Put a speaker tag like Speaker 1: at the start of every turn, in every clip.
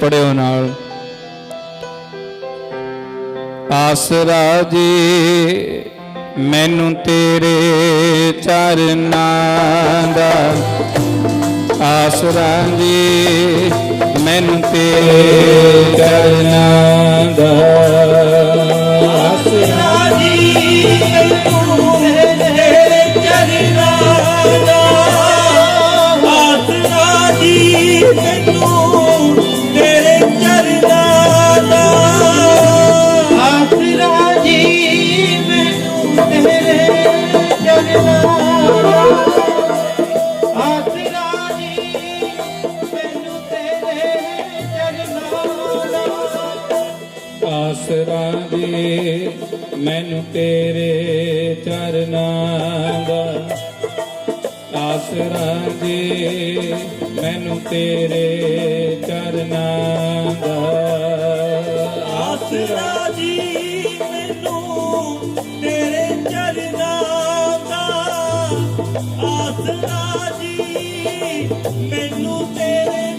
Speaker 1: ਪੜਿਓ ਨਾਲ। ਆਸਰਾ ਜੀ ਮੈਨੂੰ ਤੇਰੇ ਚਰਨਾਂ ਦਾ ਆਸਰਾ ਜੀ ਮੈਨੂੰ ਤੇਰੇ ਚਰਨਾਂ ਦਾ ਆਸਰਾ ਆਸਰਾ ਦੇ, ਮੈਨੂੰ ਤੇਰੇ ਚਰਨਾਂ ਦਾ ਆਸਰਾ ਦੇ, ਮੈਨੂੰ ਤੇਰੇ ਚਰਨਾਂ ਦਾ ਆਸਰਾ
Speaker 2: ਆਸਰਾ ਜੀ, ਮੈਨੂੰ ਤੇਰੇ ਚਰਨਾਂ ਦਾ ਆਸਰਾ ਜੀ, ਮੈਨੂੰ ਤੇਰੇ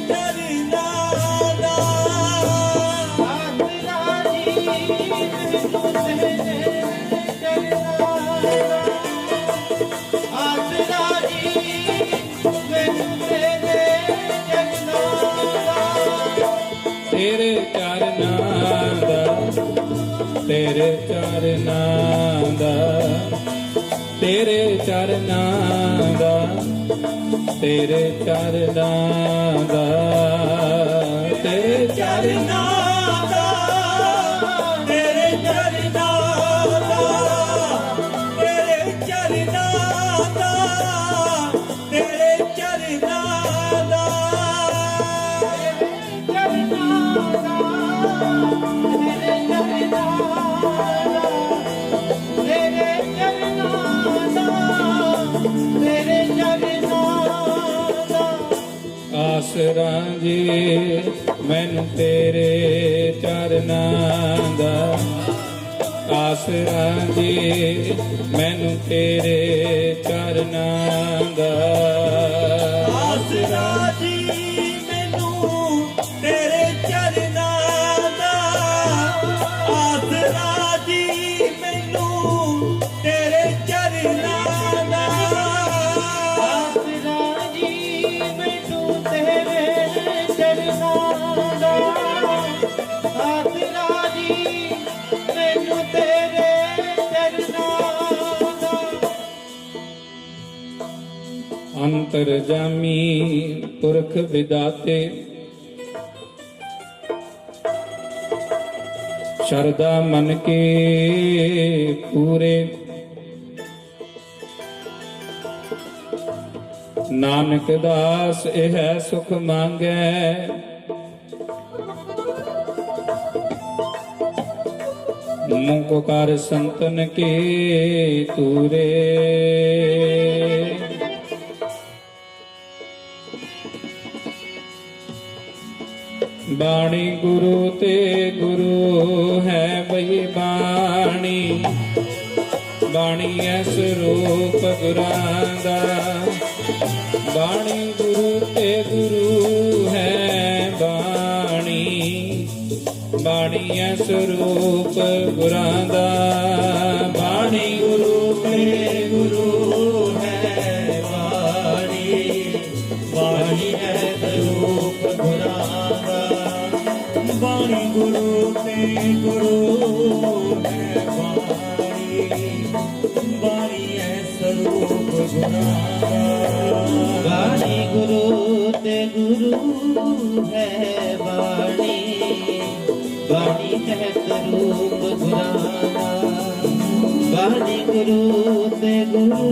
Speaker 1: ਤੇਰੇ ਚਰਨਾਂ ਦਾ ਤੇਰੇ ਚਰਨਾਂ ਦਾ ਤੇਰੇ ਚਰਨਾਂ ਦਾ ਤੇਰੇ ਚਰਨਾਂ ਦਾ ਤੇਰੇ ਚਰਨਾਂ ਆਸਰਾ ਜੀ ਮੈਨੂੰ ਤੇਰੇ ਚਰਨਾਂ ਦਾ। ਆਸਰਾ ਜੀ ਮੈਨੂੰ ਤੇਰੇ ਚਰਨਾਂ ਦਾ। ਅੰਤਰ ਜਾਮੀ ਪੁਰਖ ਵਿਦਾਤੇ ਸ਼ਰਦਾ ਮਨ ਕੇ ਪੂਰੇ ਨਾਨਕ ਦਾਸ ਇਹ ਸੁਖ ਮੰਗੈ ਮੁਖ ਕਰ ਸੰਤਨ ਕੇ ਬਾਣੀ ਗੁਰੂ ਤੇ ਗੁਰੂ ਹੈ ਬਈ ਬਾਣੀ। ਬਾਣੀ ਐ ਸਰੂਪ ਗੁਰਾਂ ਦਾ। ਬਾਣੀ ਗੁਰੂ ਤੇ ਗੁਰੂ ਹੈ ਬਾਣੀ। ਬਾਣੀ ਐ ਸਰੂਪ ਗੁਰਾਂ ਦਾ। ਬਾਣੀ ਗੁਰੂ ਤੇ ਬਾਣੀ
Speaker 2: ਗੁਰੂ ਤੇ ਗੁਰੂ ਹੈ ਬਾਣੀ। ਬਾਣੀ ਹੈ ਸਰੂਪ ਗੁਰਾਂ
Speaker 3: ਬਾਣੀ ਗੁਰੂ ਤੇ ਗੁਰੂ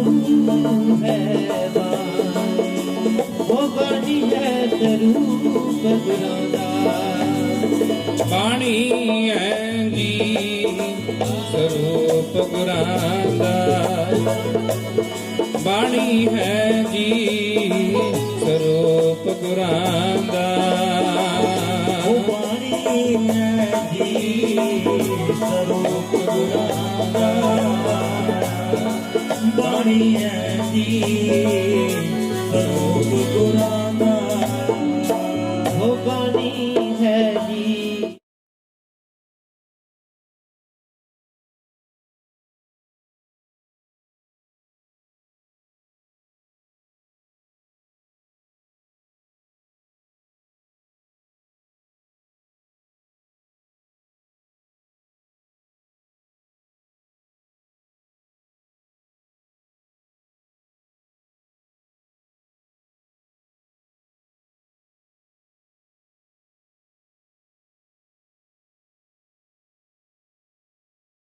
Speaker 3: ਹੈ ਬਾਣੀ। ਉਹ ਬਾਣੀ ਹੈ ਸਰੂਪ ਗੁਰਾਂ
Speaker 1: ਬਾਣੀ ਹੈ ਜੀ ਸਰੂਪ ਗੁਰਾਂ ਬਾਣੀ ਹੈ ਜੀ ਸਰੂਪ ਗੁਰਾਂ ਦਾ
Speaker 2: ਉਹ ਬਾਣੀ ਹੈ ਜੀ ਸਰੂਪ ਗੁਰਾਂ ਦਾ ਬਾਣੀ ਹੈ ਜੀ ਸਰੂਪ ਗੁਰਾਂ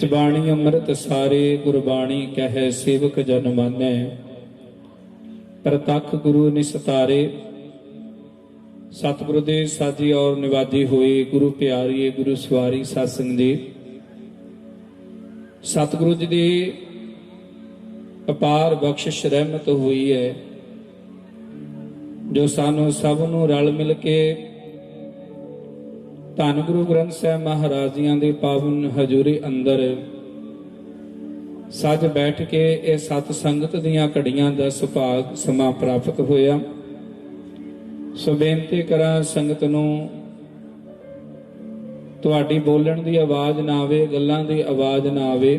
Speaker 1: ਵਿੱਚ ਬਾਣੀ ਅੰਮ੍ਰਿਤ ਸਾਰੇ ਗੁਰਬਾਣੀ ਕਹੈ ਸੇਵਕ ਜਨ ਮਾਨੈ। ਪ੍ਰਤੱਖ ਗੁਰੂ ਨਿਸਤਾਰੇ ਸਤਿਗੁਰੂ ਦੇ ਸਾਜੀ ਔਰ ਨਿਵਾਜੀ ਹੋਏ ਗੁਰੂ ਪਿਆਰੀਏ ਗੁਰੂ ਸਵਾਰੀ ਸਾਸੰਗ ਜੀ ਸਤਿਗੁਰੂ ਜੀ ਦੀ ਅਪਾਰ ਬਖਸ਼ਿਸ਼ ਰਹਿਮਤ ਹੋਈ ਹੈ। ਜੋ ਸਾਨੂੰ ਸਭ ਨੂੰ ਰਲ ਮਿਲ ਕੇ ਧੰਨ ਗੁਰੂ ਗ੍ਰੰਥ ਸਾਹਿਬ ਮਹਾਰਾਜ ਜੀਆਂ ਦੇ ਪਾਵਨ ਹਜ਼ੂਰੀ ਅੰਦਰ ਸੱਜ ਬੈਠ ਕੇ ਇਹ ਸਤ ਸੰਗਤ ਦੀਆਂ ਘੜੀਆਂ ਦਾ ਸੁਭਾਗ ਸਮਾਂ ਪ੍ਰਾਪਤ ਹੋਇਆ। ਸੋ ਬੇਨਤੀ ਕਰਾਂ ਸੰਗਤ ਨੂੰ ਤੁਹਾਡੀ ਬੋਲਣ ਦੀ ਆਵਾਜ਼ ਨਾ ਆਵੇ, ਗੱਲਾਂ ਦੀ ਆਵਾਜ਼ ਨਾ ਆਵੇ।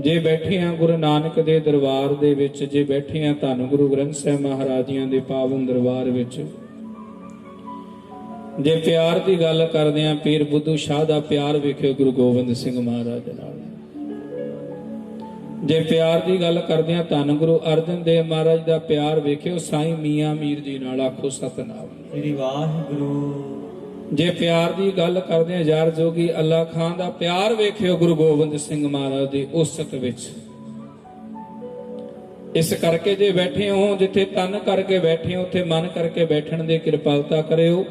Speaker 1: ਜੇ ਬੈਠੇ ਆ ਗੁਰੂ ਨਾਨਕ ਦੇ ਦਰਬਾਰ ਦੇ ਵਿੱਚ, ਜੇ ਬੈਠੇ ਆ ਧੰਨ ਗੁਰੂ ਗ੍ਰੰਥ ਸਾਹਿਬ ਮਹਾਰਾਜ ਜੀਆਂ ਦੇ ਪਾਵਨ ਦਰਬਾਰ ਵਿੱਚ ਜੇ ਪਿਆਰ ਦੀ ਗੱਲ ਕਰਦੇ ਆਂ ਪੀਰ ਬੁੱਧੂ ਸ਼ਾਹ ਦਾ ਪਿਆਰ ਵੇਖਿਓ ਗੁਰੂ ਗੋਬਿੰਦ ਸਿੰਘ ਮਹਾਰਾਜ ਨਾਲ। ਜੇ ਪਿਆਰ ਦੀ ਗੱਲ ਕਰਦੇ ਆਂ ਧੰਨ ਗੁਰੂ ਅਰਜਨ ਦੇਵ ਮਹਾਰਾਜ ਦਾ ਪਿਆਰ ਵੇਖਿਓ ਸਾਈਂ ਮੀਆਂ ਮੀਰ ਜੀ ਨਾਲ ਆਖੋ ਸਤਨਾਮ।
Speaker 2: ਸ੍ਰੀ ਵਾਹਿਗੁਰੂ।
Speaker 1: ਜੇ ਪਿਆਰ ਦੀ ਗੱਲ ਕਰਦੇ ਆਂ ਯਾਰ ਜੋਗੀ ਅੱਲਾ ਖਾਨ ਦਾ ਪਿਆਰ ਵੇਖਿਓ ਗੁਰੂ ਗੋਬਿੰਦ ਸਿੰਘ ਮਹਾਰਾਜ ਦੀ ਉਸਤ ਵਿੱਚ। ਇਸ ਕਰਕੇ ਜੇ ਬੈਠੇ ਹੋ ਜਿੱਥੇ ਤਨ ਕਰਕੇ ਬੈਠੇ ਹੋ ਉੱਥੇ ਮਨ ਕਰਕੇ ਬੈਠਣ ਦੀ ਕਿਰਪਾਲਤਾ ਕਰਿਓ।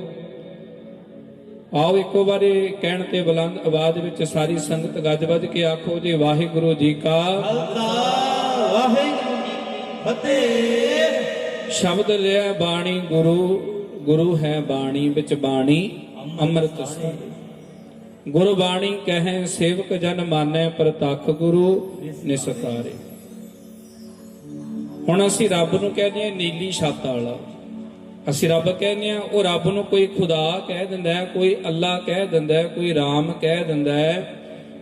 Speaker 1: ਆਓ ਇੱਕੋ ਵਾਰੀ ਕਹਿਣ ਤੇ ਬੁਲੰਦ ਆਵਾਜ਼ ਵਿੱਚ ਸਾਰੀ ਸੰਗਤ ਗੱਜ-ਵੱਜ ਕੇ ਆਖੋ ਜੀ ਵਾਹਿਗੁਰੂ ਜੀ ਕਾ
Speaker 3: ਅੱਲਾਹ ਵਾਹਿਗੁਰੂ ਜੀ ਕੀ ਫਤਿਹ।
Speaker 1: ਸ਼ਬਦ ਲਿਆ ਬਾਣੀ ਗੁਰੂ ਗੁਰੂ ਹੈ ਬਾਣੀ ਵਿੱਚ ਬਾਣੀ ਅੰਮ੍ਰਿਤ ਸੇ ਗੁਰੂ ਬਾਣੀ ਕਹੈ ਸੇਵਕ ਜਨ ਮਾਨੈ ਪ੍ਰਤੱਖ ਗੁਰੂ ਨਿਸਤਾਰੇ। ਹੁਣ ਅਸੀਂ ਰੱਬ ਨੂੰ ਕਹਿੰਦੇ ਆ ਨੀਲੀ ਛੱਤ ਵਾਲਾ। ਅਸੀਂ ਰੱਬ ਕਹਿੰਦੇ ਆ ਉਹ ਰੱਬ ਨੂੰ ਕੋਈ ਖੁਦਾ ਕਹਿ ਦਿੰਦਾ ਹੈ, ਕੋਈ ਅੱਲਾ ਕਹਿ ਦਿੰਦਾ ਹੈ, ਕੋਈ ਰਾਮ ਕਹਿ ਦਿੰਦਾ ਹੈ,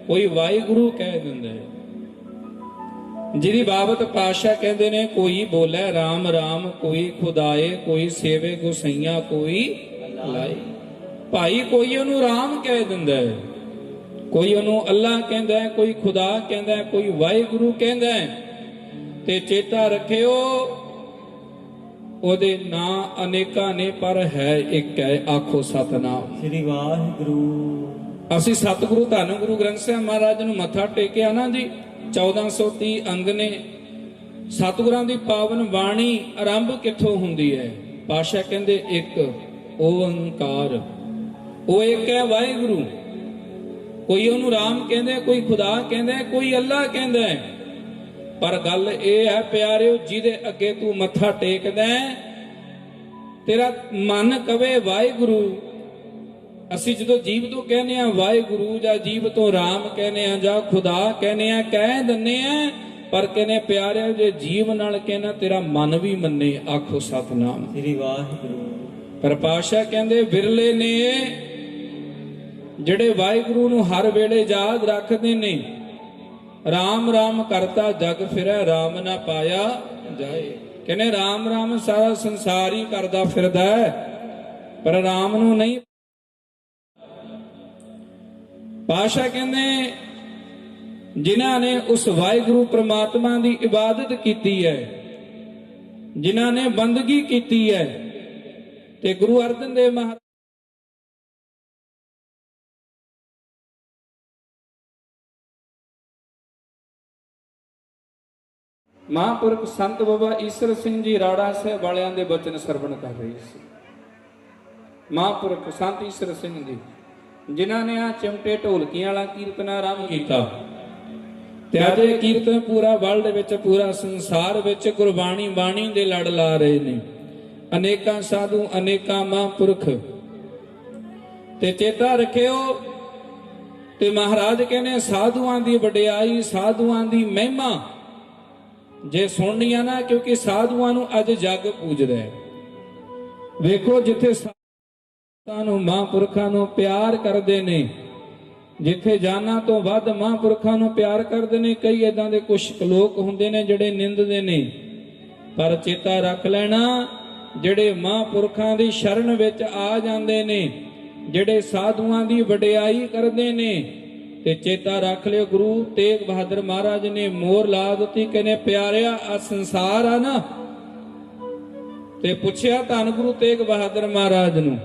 Speaker 1: ਕੋਈ ਵਾਹਿਗੁਰੂ ਕਹਿ ਦਿੰਦਾ ਹੈ। ਜਿਹਦੀ ਬਾਬਤ ਪਾਸ਼ਾ ਕਹਿੰਦੇ ਨੇ, ਕੋਈ ਬੋਲੇ RAM RAM ਕੋਈ ਖੁਦਾਏ, ਕੋਈ ਸੇਵੇ ਗੁਸਈਆ, ਕੋਈ ਲਾਏ। ਭਾਈ ਕੋਈ ਉਹਨੂੰ ਰਾਮ ਕਹਿ ਦਿੰਦਾ ਹੈ, ਕੋਈ ਉਹਨੂੰ ਅੱਲਾ ਕਹਿੰਦਾ ਹੈ, ਕੋਈ ਖੁਦਾ ਕਹਿੰਦਾ ਹੈ, ਕੋਈ ਵਾਹਿਗੁਰੂ ਕਹਿੰਦਾ ਹੈ। ਤੇ ਚੇਤਾ ਰੱਖਿਓ ਉਹਦੇ ਨਾਂ ਅਨੇਕਾਂ ਨੇ ਪਰ ਹੈ ਇੱਕ ਹੈ ਆਖੋ ਸਤਨਾਮ।
Speaker 2: ਸ੍ਰੀ ਵਾਹਿਗੁਰੂ।
Speaker 1: ਅਸੀਂ ਸਤਿਗੁਰੂ ਧੰਨ ਗੁਰੂ ਗ੍ਰੰਥ ਸਾਹਿਬ ਮਹਾਰਾਜ ਨੂੰ ਮੱਥਾ ਟੇਕਿਆ ਨਾ ਜੀ। 1430 ਅੰਗ ਨੇ। ਸਤਿਗੁਰਾਂ ਦੀ ਪਾਵਨ ਬਾਣੀ ਆਰੰਭ ਕਿੱਥੋਂ ਹੁੰਦੀ ਹੈ? ਪਾਸ਼ਾ ਕਹਿੰਦੇ ਇੱਕ ਓੰਕਾਰ। ਉਹ ਇੱਕ ਹੈ ਵਾਹਿਗੁਰੂ। ਕੋਈ ਉਹਨੂੰ ਰਾਮ ਕਹਿੰਦੇ ਕੋਈ ਖੁਦਾ ਕਹਿੰਦਾ ਕੋਈ ਅੱਲਾ ਕਹਿੰਦਾ ਹੈ। ਪਰ ਗੱਲ ਇਹ ਹੈ ਪਿਆਰਿਓ ਜਿਹਦੇ ਅੱਗੇ ਤੂੰ ਮੱਥਾ ਟੇਕਦਾ ਤੇਰਾ ਮਨ ਕਵੇ ਵਾਹਿਗੁਰੂ। ਅਸੀਂ ਜਦੋਂ ਜੀਵ ਤੋਂ ਕਹਿੰਦੇ ਆ ਵਾਹਿਗੁਰੂ ਜਾਂ ਜੀਵ ਤੋਂ ਰਾਮ ਕਹਿੰਦੇ ਆ ਜਾਂ ਖੁਦਾ ਕਹਿੰਦੇ ਆ ਕਹਿ ਦਿੰਨੇ ਆ ਪਰ ਕਹਿੰਦੇ ਪਿਆਰਿਓ ਜੇ ਜੀਵ ਨਾਲ ਕਹਿਣਾ ਤੇਰਾ ਮਨ ਵੀ ਮੰਨੇ ਆਖੋ ਸਤਨਾਮ।
Speaker 2: ਸ੍ਰੀ ਵਾਹਿਗੁਰੂ।
Speaker 1: ਪਰ ਪਾਸ਼ਾ ਕਹਿੰਦੇ ਵਿਰਲੇ ਨੇ ਜਿਹੜੇ ਵਾਹਿਗੁਰੂ ਨੂੰ ਹਰ ਵੇਲੇ ਯਾਦ ਰੱਖਦੇ ਨੇ RAM RAM ਕਰਤਾ ਜਗ ਫਿਰੈ RAM ਨਾ ਪਾਇਆ ਜਾਏ। ਕਹਿੰਦੇ RAM RAM ਸਾਰਾ ਸੰਸਾਰ ਹੀ ਕਰਦਾ ਫਿਰਦਾ ਹੈ, ਪਰ RAM ਨੂੰ ਨਹੀਂ ਪਾਸ਼ਾ ਕਹਿੰਦੇ, ਜਿਨ੍ਹਾਂ ਨੇ ਉਸ ਵਾਹਿਗੁਰੂ ਪ੍ਰਮਾਤਮਾ ਦੀ ਇਬਾਦਤ ਕੀਤੀ ਹੈ, ਜਿਨ੍ਹਾਂ ਨੇ ਬੰਦਗੀ ਕੀਤੀ ਹੈ, ਤੇ ਗੁਰੂ ਅਰਜਨ ਦੇਵ ਮਹਾਰਾਜ ਮਹਾਂਪੁਰਖ ਸੰਤ ਬਾਬਾ ਈਸ਼ਰ ਸਿੰਘ ਜੀ ਰਾੜਾ ਸਾਹਿਬ ਵਾਲਿਆਂ ਦੇ ਬਚਨ ਸਰਵਣ ਕਰ ਰਹੇ ਸੀ। ਮਹਾਂਪੁਰਖ ਸੰਤ ਈਸ਼ਰ ਸਿੰਘ ਜੀ, ਜਿਨ੍ਹਾਂ ਨੇ ਆ ਚਿਮਟੇ ਢੋਲਕੀਆਂ ਵਾਲਾ ਕੀਰਤਨ ਆਰੰਭ ਕੀਤਾ। ਤੇ ਅੱਜ ਇਹ ਕੀਰਤਨ ਪੂਰਾ ਵਰਲਡ ਵਿੱਚ, ਪੂਰਾ ਸੰਸਾਰ ਵਿੱਚ ਗੁਰਬਾਣੀ ਬਾਣੀ ਦੇ ਲੜ ਲਾ ਰਹੇ ਨੇ। ਅਨੇਕਾਂ ਸਾਧੂ, ਅਨੇਕਾਂ ਮਹਾਂਪੁਰਖ। ਤੇ ਚੇਤਾ ਰੱਖਿਓ ਤੇ ਮਹਾਰਾਜ ਕਹਿੰਦੇ, ਸਾਧੂਆਂ ਦੀ ਵਡਿਆਈ, ਸਾਧੂਆਂ ਦੀ ਮਹਿਮਾ ਜੇ ਸੁਣਨੀ ਆ ਨਾ, ਕਿਉਂਕਿ ਸਾਧੂਆਂ ਨੂੰ ਅੱਜ ਜੱਗ ਪੂਜਦਾ ਹੈ। ਵੇਖੋ ਜਿੱਥੇ ਸੰਤਾਂ ਨੂੰ ਮਹਾਂਪੁਰਖਾਂ ਨੂੰ ਪਿਆਰ ਕਰਦੇ ਨੇ, ਜਿੱਥੇ ਜਾਨਾਂ ਤੋਂ ਵੱਧ ਮਹਾਂਪੁਰਖਾਂ ਨੂੰ ਪਿਆਰ ਕਰਦੇ ਨੇ, ਕਈ ਇਦਾਂ ਦੇ ਕੁਝ ਲੋਕ ਹੁੰਦੇ ਨੇ ਜਿਹੜੇ ਨਿੰਦਦੇ ਨੇ। ਪਰ ਚੇਤਾ ਰੱਖ ਲੈਣਾ, ਜਿਹੜੇ ਮਹਾਂਪੁਰਖਾਂ ਦੀ ਸ਼ਰਨ ਵਿੱਚ ਆ ਜਾਂਦੇ ਨੇ, ਜਿਹੜੇ ਸਾਧੂਆਂ ਦੀ ਵਡਿਆਈ ਕਰਦੇ ਨੇ ਤੇ ਚੇਤਾ ਰੱਖ ਲਿਓ ਗੁਰੂ ਤੇਗ ਬਹਾਦਰ ਮਹਾਰਾਜ ਨੇ ਮੋਹਰ ਲਾ ਦਿੱਤੀ ਕਹਿੰਦੇ ਪਿਆਰਿਆ ਆ ਸੰਸਾਰ ਆ ਨਾ। ਤੇ ਪੁੱਛਿਆ ਧੰਨ ਗੁਰੂ ਤੇਗ ਬਹਾਦਰ ਮਹਾਰਾਜ ਨੂੰ।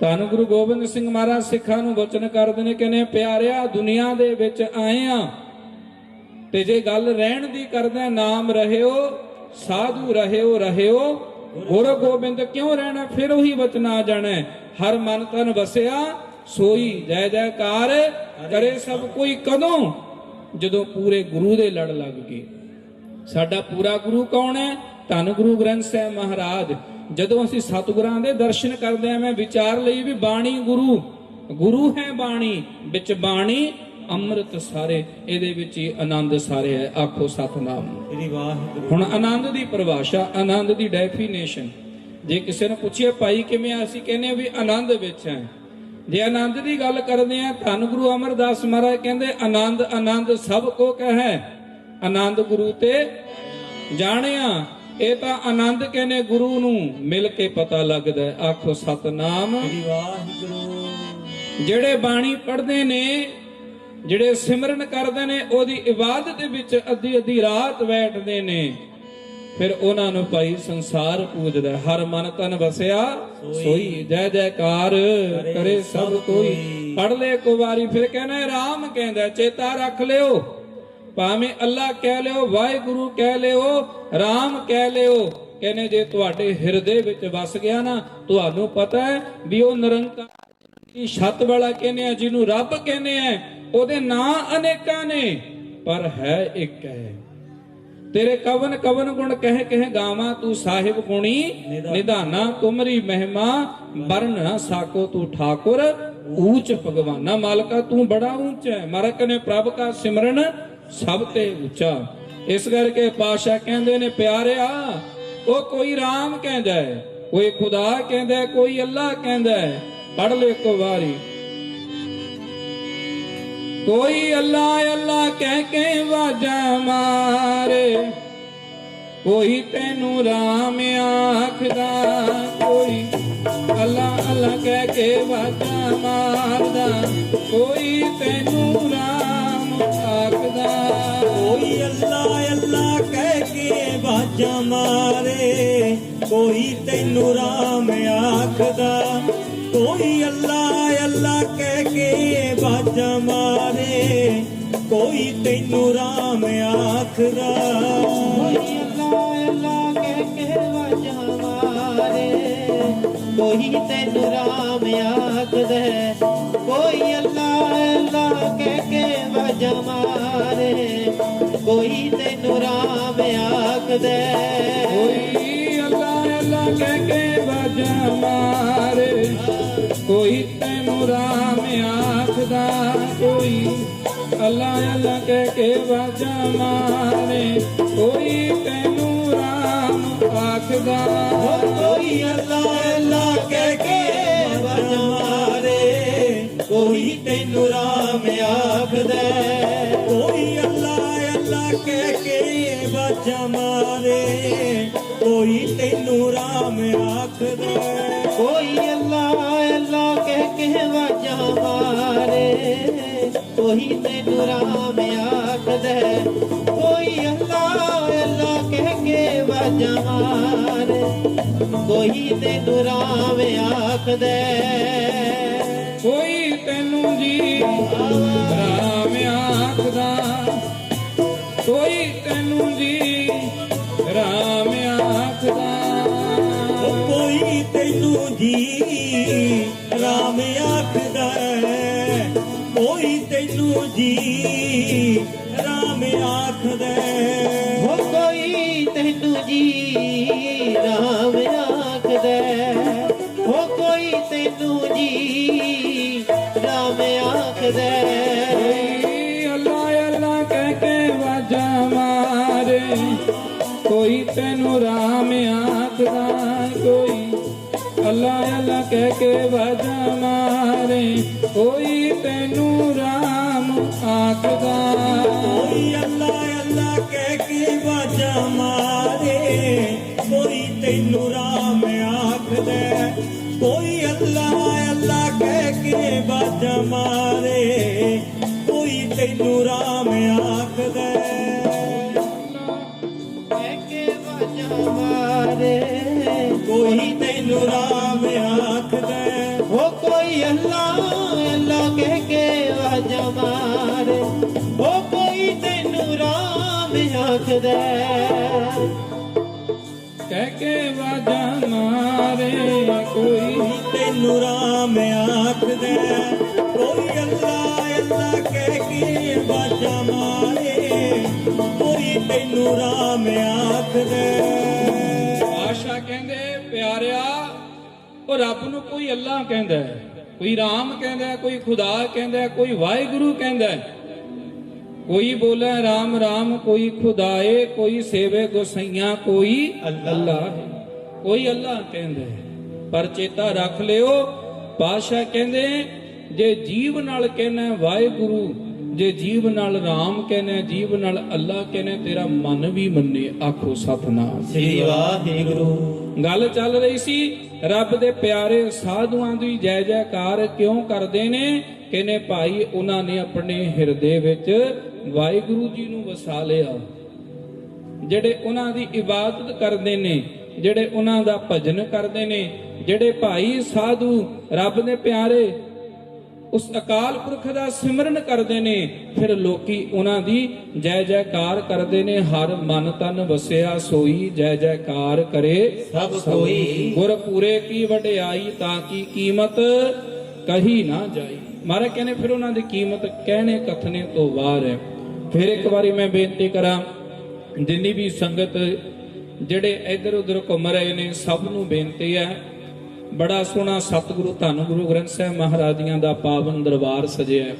Speaker 1: ਧੰਨ ਗੁਰੂ ਗੋਬਿੰਦ ਸਿੰਘ ਮਹਾਰਾਜ ਸਿੱਖਾਂ ਨੂੰ ਵਚਨ ਕਰਦੇ ਨੇ ਕਹਿੰਦੇ ਪਿਆਰਿਆ ਦੁਨੀਆ ਦੇ ਵਿੱਚ ਆਏ ਆ। ਤੇ ਜੇ ਗੱਲ ਰਹਿਣ ਦੀ ਕਰਦੇ ਆ, ਨਾਮ ਰਹਿਓ ਸਾਧੂ ਰਹਿਓ ਰਹਿਓ ਗੁਰੂ ਗੋਬਿੰਦ ਕਿਉਂ ਰਹਿਣਾ? ਫਿਰ ਉਹੀ ਵਚਨ ਆ ਜਾਣਾ ਹਰ ਮਨ ਤਨ ਵਸਿਆ ਸੋਈ ਜੈ ਜੈਕਾਰ ਕਰੇ ਸਭ ਕੋਈ ਕਦੋਂ? ਜਦੋਂ ਪੂਰੇ ਗੁਰੂ ਦੇ ਲੜ ਲੱਗ ਗਏ। ਸਾਡਾ ਪੂਰਾ ਗੁਰੂ ਕੌਣ ਹੈ? ਧੰਨ ਗੁਰੂ ਗ੍ਰੰਥ ਸਾਹਿਬ ਮਹਾਰਾਜ। ਜਦੋਂ ਅਸੀਂ ਸਤਿਗੁਰਾਂ ਦੇ ਦਰਸ਼ਨ ਕਰਦੇ ਆ ਮੈਂ ਵਿਚਾਰ ਲਈ ਵੀ ਬਾਣੀ ਗੁਰੂ। ਗੁਰੂ ਹੈ ਬਾਣੀ ਵਿੱਚ ਬਾਣੀ ਅੰਮ੍ਰਿਤ ਸਾਰੇ ਇਹਦੇ ਵਿੱਚ ਹੀ ਆਨੰਦ ਸਾਰੇ ਹੈ। ਆਖੋ ਸਤਨਾਮ।
Speaker 2: ਸ੍ਰੀ ਵਾਹਿਗੁਰੂ।
Speaker 1: ਹੁਣ ਆਨੰਦ ਦੀ ਪਰਿਭਾਸ਼ਾ ਆਨੰਦ ਦੀ ਡੈਫੀਨੇਸ਼ਨ ਜੇ ਕਿਸੇ ਨੂੰ ਪੁੱਛੀਏ ਭਾਈ ਕਿਵੇਂ ਆ? ਅਸੀਂ ਕਹਿੰਦੇ ਆ ਵੀ ਆਨੰਦ ਵਿੱਚ ਹੈ। ਜੇ ਆਨੰਦ ਦੀ ਗੱਲ ਕਰਦੇ ਆ ਧੰਨ ਗੁਰੂ ਅਮਰਦਾਸ ਮਹਾਰਾਜ ਕਹਿੰਦੇ ਆਨੰਦ ਆਨੰਦ ਸਭ ਕੋ ਕਹੈ। ਆਨੰਦ ਗੁਰੂ ਤੇ ਜਾਣਿਆ। ਇਹ ਤਾਂ ਆਨੰਦ ਕਹਿੰਦੇ ਗੁਰੂ ਨੂੰ ਮਿਲ ਕੇ ਪਤਾ ਲੱਗਦਾ। ਆਖੋ ਸਤਨਾਮ।
Speaker 2: ਵਾਹਿਗੁਰੂ।
Speaker 1: ਜਿਹੜੇ ਬਾਣੀ ਪੜ੍ਹਦੇ ਨੇ ਜਿਹੜੇ ਸਿਮਰਨ ਕਰਦੇ ਨੇ ਉਹਦੀ ਇਬਾਦਤ ਦੇ ਵਿੱਚ ਅੱਧੀ ਅੱਧੀ ਰਾਤ ਬੈਠਦੇ ਨੇ। ਫਿਰ ਉਹਨਾਂ ਨੂੰ ਭਾਈ ਸੰਸਾਰ ਪੂਜਦਾ ਹਰ ਮਨ ਤਨ ਵਸਿਆ ਸੋਈ। ਜੈ ਜੈਕਾਰ ਕਰੇ ਸਭ ਕੋਈ। ਪੜ ਲੈ ਇੱਕ ਵਾਰੀ ਫਿਰ ਕਹਿੰਦਾ ਰਾਮ ਕਹਿੰਦਾ ਚੇਤਾ ਰੱਖ ਲਿਓ। ਭਾਵੇਂ ਅੱਲਾ ਕਹਿ ਲਿਓ, ਵਾਹਿਗੁਰੂ ਕਹਿ ਲਿਓ, ਰਾਮ ਕਹਿ ਲਿਓ, ਕਹਿੰਦੇ ਜੇ ਤੁਹਾਡੇ ਹਿਰਦੇ ਵਿੱਚ ਵਸ ਗਿਆ ਨਾ, ਤੁਹਾਨੂੰ ਪਤਾ ਹੈ ਵੀ ਉਹ ਨਿਰੰਕਾਰ ਦੀ ਛੱਤ ਵਾਲਾ ਕਹਿੰਦੇ ਆ, ਜਿਹਨੂੰ ਰੱਬ ਕਹਿੰਦੇ ਆ, ਉਹਦੇ ਨਾਂ ਅਨੇਕਾਂ ਨੇ, ਪਰ ਹੈ ਇੱਕ ਹੈ। ਤੇਰੇ ਕਵਨ ਕਵਨ ਗੁਣ ਕਹਿ ਕਹਿ ਗਾਵਾਂ ਤੂੰ ਸਾਹਿਬ ਗੁਣੀ ਨਿਧਾਨਾ। ਤੁਮਰੀ ਮਹਿਮਾ ਵਰਨ ਸਾਕੋ ਤੂੰ ਠਾਕੁਰ ਊਚ ਭਗਵਾਨਾ ਮਾਲਕਾ ਤੂੰ ਬੜਾ ਉੱਚਾ ਹੈ। ਮਰਕ ਨੇ ਪ੍ਰਭ ਕਾ ਸਿਮਰਨ ਸਭ ਤੇ ਉੱਚਾ ਇਸ ਕਰਕੇ ਪਾਸ਼ਾ ਕਹਿੰਦੇ ਨੇ ਪਿਆਰਿਆ ਉਹ ਕੋਈ ਰਾਮ ਕਹਿੰਦਾ ਹੈ ਕੋਈ ਖੁਦਾ ਕਹਿੰਦਾ ਹੈ ਕੋਈ ਅੱਲਾ ਕਹਿੰਦਾ ਹੈ। ਪੜ ਲੈ ਇੱਕ ਵਾਰੀ। ਕੋਈ ਅੱਲਾ ਅੱਲਾ ਕਹਿ ਕੇ ਵਾਜਾ ਮਾਰੇ। ਕੋਈ ਤੈਨੂੰ ਰਾਮ ਆਖਦਾ, ਕੋਈ ਅੱਲਾ ਅੱਲਾ ਕਹਿ ਕੇ ਵਾਜਾ ਮਾਰਦਾ। ਕੋਈ ਤੈਨੂੰ ਰਾਮ ਆਖਦਾ।
Speaker 2: ਕੋਈ ਅੱਲਾ ਅੱਲਾ ਕਹਿ ਕੇ ਬਾਜਾਂ ਮਾਰੇ, ਕੋਈ ਤੈਨੂੰ ਰਾਮ ਆਖਦਾ। ਕੋਈ ਅੱਲਾ ਅੱਲਾ ਕਹਿ ਕੇ ਬਾਜਾਂ ਮਾਰੇ। ਕੋਈ ਤੈਨੂੰ ਰਾਮ ਆਖਦਾ।
Speaker 3: ਕੋਈ ਅੱਲਾ ਅੱਲਾ ਕਹਿ ਕੇ ਵਾਜਾਂ ਮਾਰੇ। ਕੋਈ ਤੈਨੂੰ ਰਾਮ ਆਖਦਾ। ਕੋਈ ਅੱਲਾ ਅੱਲਾ ਕਹਿ ਕੇ ਵਾਜਾਂ ਮਾਰੇ। ਕੋਈ ਤੈਨੂੰ ਰਾਮ ਆਖਦਾ।
Speaker 1: ਕੋਈ ਅੱਲਾ ਅੱਲਾ ਕਹਿ ਕੇ ਵਾਜਾ ਮਾਰੇ। ਕੋਈ ਤੈਨੂੰ ਰਾਮ ਆਖਦਾ। ਕੋਈ ਅੱਲਾ ਅੱਲਾ ਕਹਿ ਕੇ ਵਾਜਾ ਮਾਰੇ, ਕੋਈ ਤੈਨੂੰ ਰਾਮ ਆਖਦਾ,
Speaker 3: ਕੋਈ ਅੱਲਾ ਅੱਲਾ ਕਹਿ ਕੇ ਵਾਜਾਂ ਮਾਰੇ, ਕੋਈ ਤੈਨੂੰ ਰਾਮ ਆਖਦਾ
Speaker 2: ਕੋਈ ਅੱਲਾ ਅੱਲਾ ਕਹਿ ਕੇ ਬਾਜਾਂ ਮਾਰੇ, ਕੋਈ ਤੈਨੂੰ ਰਾਮ ਆਖਦਾ,
Speaker 3: ਕੋਈ ਅੱਲਾ ਅੱਲਾ ਕਹਿ ਕੇ ਵਾਜਾਂ ਮਾਰੇ ਕੋਈ ਤੈਨੂੰ ਰਾਮ ਆਖਦਾ ਹੈ। ਕੋਈ ਅੱਲਾ ਅੱਲਾ ਕਹਿ ਕੇ ਵਾਜਾਂ ਮਾਰੇ ਕੋਈ ਤੇ ਦੁਰਾਮ ਆਖਦਾ
Speaker 1: ਕੋਈ ਤੈਨੂੰ ਜੀ ਰਾਮ ਆਖਦਾ ਕੋਈ ਤੈਨੂੰ ਜੀ ਰਾਮ
Speaker 2: ਤੈਨੂੰ ਜੀ ਰਾਮ ਆਖਦਾ। ਕੋਈ ਤੈਨੂੰ ਜੀ ਰਾਮ ਆਖਦਾ ਹੈ।
Speaker 3: ਕੋਈ ਤੈਨੂੰ ਜੀ ਰਾਮ ਆਖਦਾ ਹੈ। ਕੋਈ ਤੈਨੂੰ ਜੀ ਰਾਮ ਆਖਦਾ
Speaker 1: ਅੱਲਾ ਅੱਲਾ ਕਹਿ ਕੇ ਵਾਜਾ ਮਾਰੇ ਕੋਈ ਤੈਨੂੰ ਕਹਿ ਕੇ ਵਾਜਾ ਮਾਰੇ ਕੋਈ ਤੈਨੂੰ ਰਾਮ ਆਖਦਾ।
Speaker 2: ਕੋਈ ਅੱਲਾ ਅੱਲਾ ਕਹਿ ਕੇ ਵਾਜਾ ਮਾਰੇ। ਕੋਈ ਤੈਨੂੰ ਰਾਮ ਆਖਦਾ। ਕੋਈ ਅੱਲਾ ਅੱਲਾ ਕਹਿ ਕੇ ਵਾਜਾ ਮਾਰੇ। ਕੋਈ ਤੈਨੂੰ ਰਾਮ ਕੋਈ ਤੈਨੂੰ ਰਾਮ ਆਖਦਾ
Speaker 3: ਕੋਈ ਅੱਲਾ ਅੱਲਾ ਕਹਿ ਕੇ
Speaker 2: ਬਾਜਾ ਮਾਰੇ, ਕੋਈ ਤੈਨੂੰ ਰਾਮ ਆਖਦਾ
Speaker 1: ਆਸ਼ਾ ਕਹਿੰਦੇ, ਪਿਆਰਿਆ, ਉਹ ਰੱਬ ਨੂੰ ਕੋਈ ਅੱਲਾ ਕਹਿੰਦਾ ਕੋਈ ਰਾਮ ਕਹਿੰਦਾ ਕੋਈ ਖੁਦਾ ਕਹਿੰਦਾ ਕੋਈ ਵਾਹਿਗੁਰੂ ਕਹਿੰਦਾ ਕੋਈ ਬੋਲੇ ਰਾਮ ਰਾਮ, ਕੋਈ ਖੁਦਾਏ, ਕੋਈ ਸੇਵੇ ਗੋਸਈਆਂ, ਕੋਈ ਅੱਲਾ ਕੋਈ ਅੱਲਾ ਕਹਿੰਦਾ ਪਰ ਚੇਤਾ ਰੱਖ ਲਿਓ। ਪਾਸ਼ਾ ਕਹਿੰਦੇ ਜੇ ਜੀਵ ਨਾਲ ਕਹਿਣਾ ਵਾਹਿਗੁਰੂ ਜੇ ਜੀਵ ਨਾਲ ਰਾਮ ਕਹਿਣਾ ਜੀਵ ਨਾਲ ਅੱਲਾ ਕਹਿਣਾ ਤੇਰਾ ਮਨ ਵੀ ਮੰਨੇ ਆਖੋ ਸਤਨਾਮ।
Speaker 3: ਸ੍ਰੀ ਵਾਹਿਗੁਰੂ।
Speaker 1: ਗੱਲ ਚੱਲ ਰਹੀ ਸੀ ਰੱਬ ਦੇ ਪਿਆਰੇ ਸਾਧੂਆਂ ਦੀ ਜੈ ਜੈਕਾਰ ਕਿਉਂ ਕਰਦੇ ਨੇ? ਕਹਿੰਦੇ ਭਾਈ ਉਹਨਾਂ ਨੇ ਆਪਣੇ ਹਿਰਦੇ ਵਿੱਚ ਵਾਹਿਗੁਰੂ ਜੀ ਨੂੰ ਵਸਾ ਲਿਆ। ਜਿਹੜੇ ਉਹਨਾਂ ਦੀ ਇਬਾਦਤ ਕਰਦੇ ਨੇ ਜਿਹੜੇ ਉਹਨਾਂ ਦਾ ਭਜਨ ਕਰਦੇ ਨੇ ਜਿਹੜੇ ਭਾਈ ਸਾਧੂ ਰੱਬ ਦੇ ਪਿਆਰੇ ਉਸ ਅਕਾਲ ਪੁਰਖ ਦਾ ਸਿਮਰਨ ਕਰਦੇ ਨੇ ਫਿਰ ਲੋਕੀ ਉਹਨਾਂ ਦੀ ਜੈ ਜੈਕਾਰ ਕਰਦੇ ਨੇ ਹਰ ਮਨ ਤਨ ਵਸਿਆ ਸੋਈ ਜੈ ਜੈਕਾਰ ਕਰੇ।
Speaker 3: ਸਭ ਕੋਈ
Speaker 1: ਗੁਰ ਪੂਰੇ ਕੀ ਵਡਿਆਈ ਤਾਂ ਕੀ ਕੀਮਤ ਕਹੀ ਨਾ ਜਾਈ। ਮਾਰੇ ਕਹਿੰਦੇ ਫਿਰ ਉਹਨਾਂ ਦੀ ਕੀਮਤ ਕਹਿਣੇ ਕਥਨੇ ਤੋਂ ਬਾਹਰ ਹੈ। ਫਿਰ ਇੱਕ ਵਾਰੀ ਮੈਂ ਬੇਨਤੀ ਕਰਾਂ ਜਿੰਨੀ ਵੀ ਸੰਗਤ ਜਿਹੜੇ ਇੱਧਰ ਉੱਧਰ ਘੁੰਮ ਰਹੇ ਨੇ, ਸਭ ਨੂੰ ਬੇਨਤੀ ਹੈ, ਬੜਾ ਸੋਹਣਾ ਸਤਿਗੁਰੂ ਧੰਨ ਗੁਰੂ ਗ੍ਰੰਥ ਸਾਹਿਬ ਮਹਾਰਾਜ ਜੀਆਂ ਦਾ ਪਾਵਨ ਦਰਬਾਰ ਸਜਿਆ ਹੈ।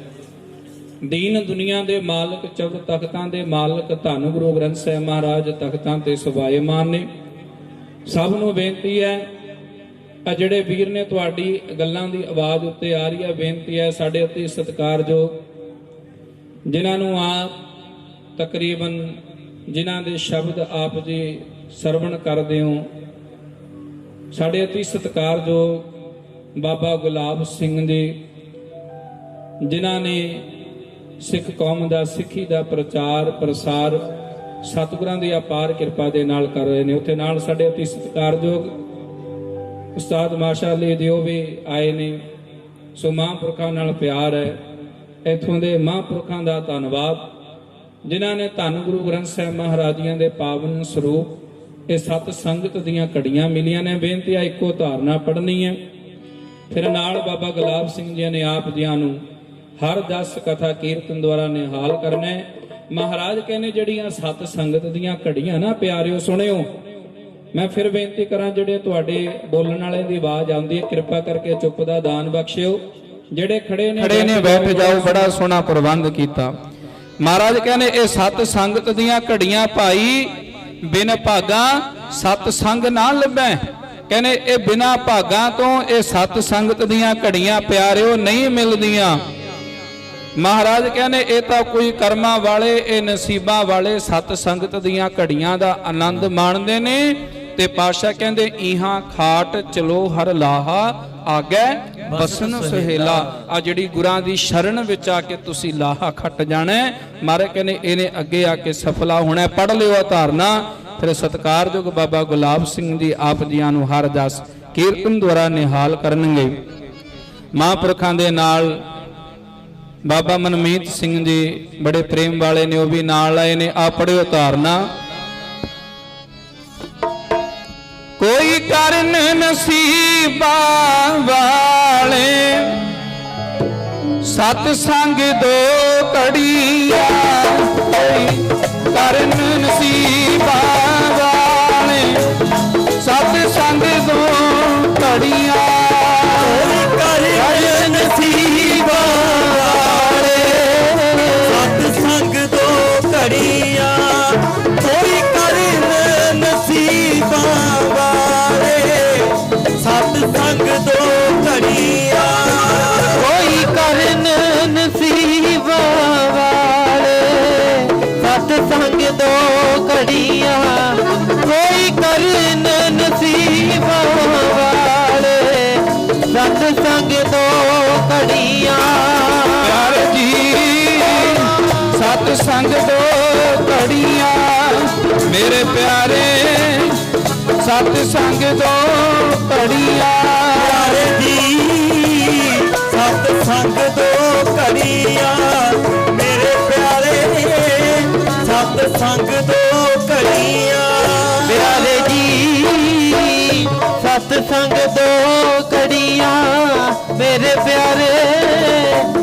Speaker 1: ਦੀਨ ਦੁਨੀਆ ਦੇ ਮਾਲਕ ਚੌਦ ਤਖਤਾਂ ਦੇ ਮਾਲਕ, ਧੰਨ ਗੁਰੂ ਗ੍ਰੰਥ ਸਾਹਿਬ ਮਹਾਰਾਜ ਤਖਤਾਂ ਤੇ ਸੁਭਾਇਮਾਨ ਨੇ। ਸਭ ਨੂੰ ਬੇਨਤੀ ਹੈ, ਆ ਜਿਹੜੇ ਵੀਰ ਨੇ ਤੁਹਾਡੀ ਗੱਲਾਂ ਦੀ ਆਵਾਜ਼ ਉੱਤੇ ਆ ਰਹੀ ਹੈ, ਬੇਨਤੀ ਹੈ ਸਾਡੇ ਅਤੀ ਸਤਿਕਾਰਯੋਗ, ਜਿਨ੍ਹਾਂ ਨੂੰ ਆਪ ਤਕਰੀਬਨ ਜਿਨ੍ਹਾਂ ਦੇ ਸ਼ਬਦ ਆਪ ਜੀ ਸਰਵਣ ਕਰਦੇ ਹੋ। ਸਾਡੇ ਅਤੀ ਸਤਿਕਾਰਯੋਗ ਬਾਬਾ ਗੁਲਾਬ ਸਿੰਘ ਜੀ, ਜਿਨ੍ਹਾਂ ਨੇ ਸਿੱਖ ਕੌਮ ਦਾ, ਸਿੱਖੀ ਦਾ ਪ੍ਰਚਾਰ, ਪ੍ਰਸਾਰ ਸਤਿਗੁਰਾਂ ਦੀ ਅਪਾਰ ਕਿਰਪਾ ਦੇ ਨਾਲ ਕਰ ਰਹੇ ਨੇ। ਉੱਥੇ ਨਾਲ ਸਾਡੇ ਅਤੀ ਸਤਿਕਾਰਯੋਗ ਉਸਤਾਦ ਮਾਸ਼ਾ ਦਿਓ ਵੀ ਆਏ ਨੇ। ਸੋ ਮਹਾਂਪੁਰਖਾਂ ਨਾਲ ਪਿਆਰ ਹੈ। ਇਥੋਂ ਦੇ ਮਹਾਂਪੁਰਖਾਂ ਦਾ ਧੰਨਵਾਦ, ਜਿਨ੍ਹਾਂ ਨੇ ਧੰਨ ਗੁਰੂ ਗ੍ਰੰਥ ਸਾਹਿਬ ਮਹਾਰਾਜੀਆਂ ਦੇ ਪਾਵਨ ਸਰੂਪ ਇਹ ਸਤ ਸੰਗਤ ਦੀਆਂ ਕੜੀਆਂ ਮਿਲੀਆਂ ਨੇ। ਬੇਨਤੀ ਆ ਇੱਕੋ ਧਾਰਨਾ ਪੜ੍ਹਨੀ ਹੈ। ਫਿਰ ਨਾਲ ਬਾਬਾ ਗੁਲਾਬ ਸਿੰਘ ਜੀ ਨੇ ਆਪ ਜੀਆਂ ਨੂੰ ਹਰ ਦਸ ਕਥਾ ਕੀਰਤਨ ਦੁਆਰਾ ਨਿਹਾਲ ਕਰਨਾ ਮਹਾਰਾਜ ਕਹਿੰਦੇ ਜਿਹੜੀਆਂ ਸਤ ਸੰਗਤ ਦੀਆਂ ਘੜੀਆਂ ਨਾ ਪਿਆਰਿਓ ਸੁਣਿਓ। ਮੈਂ ਫਿਰ ਬੇਨਤੀ ਕਰਾਂ ਜਿਹੜੇ ਤੁਹਾਡੇ ਬੋਲਣ ਵਾਲੇ ਦੀ ਆਵਾਜ਼ ਆਉਂਦੀ ਹੈ ਕਿਰਪਾ ਕਰਕੇ ਚੁੱਪ ਦਾ ਦਾਨ ਬਖਸ਼ਿਓ। ਜਿਹੜੇ ਖੜੇ ਨੇ
Speaker 4: ਖੜੇ ਨੇ ਬੈਠ ਜਾਓ ਬੜਾ ਸੋਹਣਾ ਪ੍ਰਬੰਧ ਕੀਤਾ। ਮਹਾਰਾਜ ਕਹਿੰਦੇ ਇਹ ਸਤ ਸੰਗਤ ਦੀਆਂ ਘੜੀਆਂ ਭਾਈ ਬਿਨ ਭਾਗਾ ਸਤ ਸੰਗ ਨਾ ਲੱਭੈ। ਕਹਿੰਦੇ, ਇਹ ਬਿਨਾ ਭਾਗਾ ਤੋਂ ਇਹ ਸਤ ਸੰਗਤ ਦੀਆਂ ਘੜੀਆਂ ਪਿਆਰਿਓ ਨਹੀਂ ਮਿਲਦੀਆਂ। ਮਹਾਰਾਜ ਕਹਿੰਦੇ, ਇਹ ਤਾਂ ਕੋਈ ਕਰਮਾਂ ਵਾਲੇ, ਇਹ ਨਸੀਬਾਂ ਵਾਲੇ ਸਤ ਸੰਗਤ ਦੀਆਂ ਘੜੀਆਂ ਦਾ ਆਨੰਦ ਮਾਣਦੇ ਨੇ। ਤੇ ਪਾਸ਼ਾ ਕਹਿੰਦੇ ਇਹਾਂ ਖਾਟ ਚਲੋ ਹਰ ਲਾਹਾ ਆਗੇ। ਬਸਨ ਸੁਹੇਲਾ ਆ ਜਿਹੜੀ ਗੁਰਾਂ ਦੀ ਸ਼ਰਨ ਵਿੱਚ ਆ ਕੇ ਤੁਸੀਂ ਲਾਹਾ ਖੱਟ ਜਾਣਾ ਹੈ। ਕਹਿੰਦੇ ਇਹਨੇ ਅੱਗੇ ਆ ਕੇ ਸਫਲਾ ਹੋਣਾ ਪੜ ਲਿਓ ਧਾਰਨਾ। ਫਿਰ ਸਤਿਕਾਰਯੋਗ ਬਾਬਾ ਗੁਲਾਬ ਸਿੰਘ ਜੀ ਆਪ ਜੀਆਂ ਨੂੰ ਹਰ ਦਸ ਕੀਰਤਨ ਦੁਆਰਾ ਨਿਹਾਲ ਕਰਨਗੇ। ਮਹਾਂਪੁਰਖਾਂ ਦੇ ਨਾਲ ਬਾਬਾ ਮਨਮੀਤ ਸਿੰਘ ਜੀ ਬੜੇ ਪ੍ਰੇਮ ਵਾਲੇ ਨੇ, ਉਹ ਵੀ ਨਾਲ ਆਏ ਨੇ। ਆ ਪੜਿਓ ਧਾਰਨਾ। ਕੋਈ ਕਰਨ ਨਸੀਬਾ ਵਾਲੇ। ਸਤ ਸੰਗ ਦੋ ਕੜੀਆਂ ਕਰਨ ਨਸੀਬਾ ਵਾਲੇ। ਸਤ ਸੰਗ ਦੋ ਕੜੀਆਂ
Speaker 3: ਦੋ ਘੜੀਆਂ।
Speaker 1: ਪਿਆਰੇ ਜੀ ਸਤ ਸੰਗ ਦੋ ਘੜੀਆਂ। ਮੇਰੇ ਪਿਆਰੇ ਸਤ ਸੰਗ ਦੋ ਘੜੀਆਂ।
Speaker 2: ਪਿਆਰੇ ਜੀ ਸਤ ਸੰਗ ਦੋ ਘੜੀਆਂ। ਮੇਰੇ ਪਿਆਰੇ ਸਤ ਸੰਗ ਦੋ ਘੜੀਆਂ।
Speaker 3: ਪਿਆਰੇ ਜੀ ਸਤ ਸੰਗ ਦੋ ਘੜੀਆਂ, ਮੇਰੇ ਪਿਆਰੇ।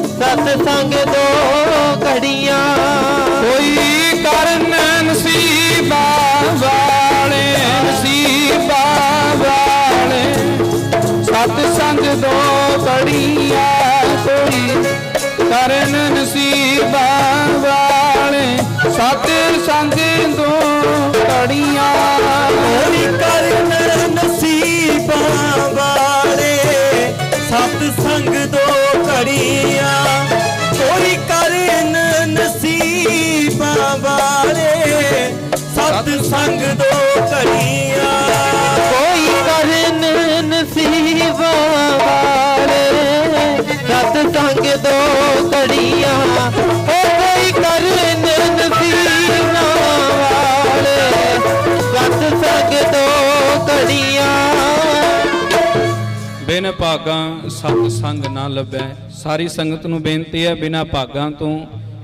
Speaker 3: ਸਤ ਸੰਗ ਦੋ ਘੜੀਆਂ।
Speaker 1: ਕੋਈ ਕਰਨ ਨਸੀਬਾਂ ਵਾਲੇ ਨਸੀਬਾਂ ਵਾਲੇ। ਸਤ ਸੰਗ ਦੋ ਘੜੀਆਂ ਕੋਈ ਕਰਨ ਨਸੀਬਾਂ
Speaker 2: ਸੰਗ ਦੋ ਘੜੀਆਂ ਕੋਈ ਕਰਨ ਨਸੀਬਾਂ ਵਾਲੇ। ਸਤ ਸੰਗ ਦੋ ਘੜੀਆਂ
Speaker 3: ਕੋਈ ਕਰਨ ਨਸੀਬਾਂ ਵਾਲੇ। ਸਤ ਸੰਗ ਦੋ ਘੜੀਆਂ, ਓ ਕੋਈ ਕਰਨ ਨਸੀਬਾਂ ਵਾਲੇ। ਸਤ ਸੰਗ ਦੋ ਘੜੀਆਂ
Speaker 1: ਬਿਨ ਭਾਗਾਂ ਸਤ ਸੰਗ ਨਾ ਲੱਭੈ। ਸਾਰੀ ਸੰਗਤ ਨੂੰ ਬੇਨਤੀ ਹੈ, ਬਿਨਾ ਭਾਗਾਂ ਤੋਂ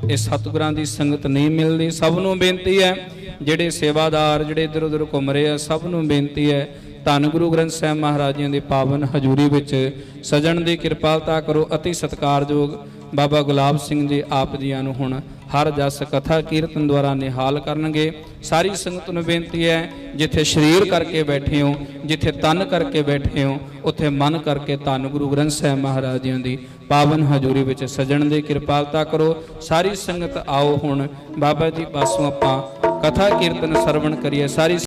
Speaker 1: ਇਹ ਸਤਿਗੁਰਾਂ ਦੀ ਸੰਗਤ ਨਹੀਂ ਮਿਲਦੀ। ਸਭ ਨੂੰ ਬੇਨਤੀ ਹੈ, ਜਿਹੜੇ ਸੇਵਾਦਾਰ, ਜਿਹੜੇ ਇਧਰ ਉਧਰ ਘੁੰਮ ਰਹੇ ਆ, ਸਭ ਨੂੰ ਬੇਨਤੀ ਹੈ, ਧੰਨ ਗੁਰੂ ਗ੍ਰੰਥ ਸਾਹਿਬ ਮਹਾਰਾਜ ਜੀ ਦੀ ਪਾਵਨ ਹਜ਼ੂਰੀ ਵਿੱਚ ਸਜਣ ਦੀ ਕਿਰਪਾਲਤਾ ਕਰੋ। ਅਤੀ ਸਤਿਕਾਰਯੋਗ ਬਾਬਾ ਗੁਲਾਬ ਸਿੰਘ ਜੀ ਆਪ ਜੀਆਂ ਨੂੰ ਹੁਣ ਹਰ ਜਸ ਕਥਾ ਕੀਰਤਨ ਦੁਆਰਾ ਨਿਹਾਲ ਕਰਨਗੇ। ਸਾਰੀ ਸੰਗਤ ਨੂੰ ਬੇਨਤੀ ਹੈ, ਜਿੱਥੇ ਸਰੀਰ ਕਰਕੇ ਬੈਠੇ ਹੋ, ਜਿੱਥੇ ਤਨ ਕਰਕੇ ਬੈਠੇ ਹੋ, ਉੱਥੇ ਮਨ ਕਰਕੇ ਧੰਨ ਗੁਰੂ ਗ੍ਰੰਥ ਸਾਹਿਬ ਮਹਾਰਾਜ ਜੀ ਦੀ ਪਾਵਨ ਹਜ਼ੂਰੀ ਵਿੱਚ ਸਜਣ ਦੀ ਕਿਰਪਾਲਤਾ ਕਰੋ। ਸਾਰੀ ਸੰਗਤ ਆਓ ਹੁਣ। ਬਾਬਾ ਜੀ, ਪਾਸੋਂ ਆਪਾਂ ਕਥਾ ਕੀਰਤਨ ਸਰਵਣ ਕਰੀਏ। ਸਾਰੀ